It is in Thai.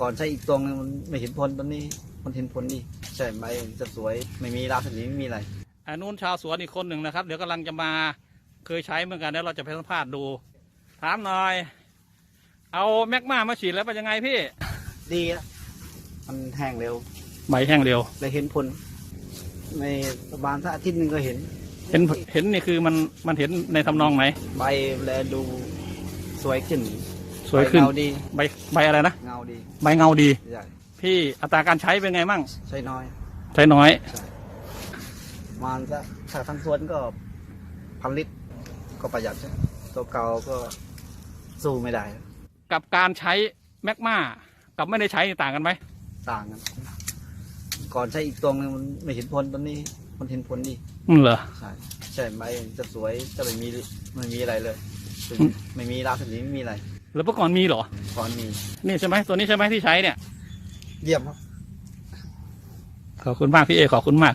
ก่อนใช้อีกตัวหนึงมันไม่เห็นผลตอนนี้มันเห็นผลดีใช่ใบจะสวยไม่มีราสนีไม่มีอะไรอันนู้นชาวสวนอีกคนหนึ่งนะครับ เดี๋ยวกำลังจะมาเคยใช้เหมือนกันแล้วเราจะไปสัมภาษณ์ดู ถามหน่อย เอาแมกมามาฉีดแล้วเป็นยังไงพี่ดีอะมันแห้งเร็วใบแห้งเร็วเลยเห็นผลในประมาณสักอาทิตย์หนึ่งก็เห็น เห็นเห็นนี่คือมันมันเห็นในทำนองไหนใบแลดูสวยขึ้น สวยขึ้น ใบเงาดี ใบใบอะไรนะ เงาดีใบเงาดีใช่พี่อัตราการใช้เป็นไงมั่ง ใช้น้อยใช้น้อย ประมาณสักถ้าทั้งสวนก็พันลิตรก็ประหยัดใช่ตัวเก่าก็สู้ไม่ได้ กับการใช้แมกมากับไม่ได้ใช้ต่างกันไหม ต่างกัน ก่อนใช้อีกตัวหนึงมันไม่เห็นผลตอนนี้มันเห็นผลดี อืมเหรอ ใช่ ใช่ใบจะสวยจะไม่มีไม่มีอะไรเลยคืออืมไม่มีราสนีไม่มีอะไร แล้วเมื่อก่อนมีเหรอก่อนมีนี่ใช่ไหมตัวนี้ใช่ไหมที่ใช้เนี่ย เยี่ยมครับ ขอบคุณมากพี่เอขอบคุณมาก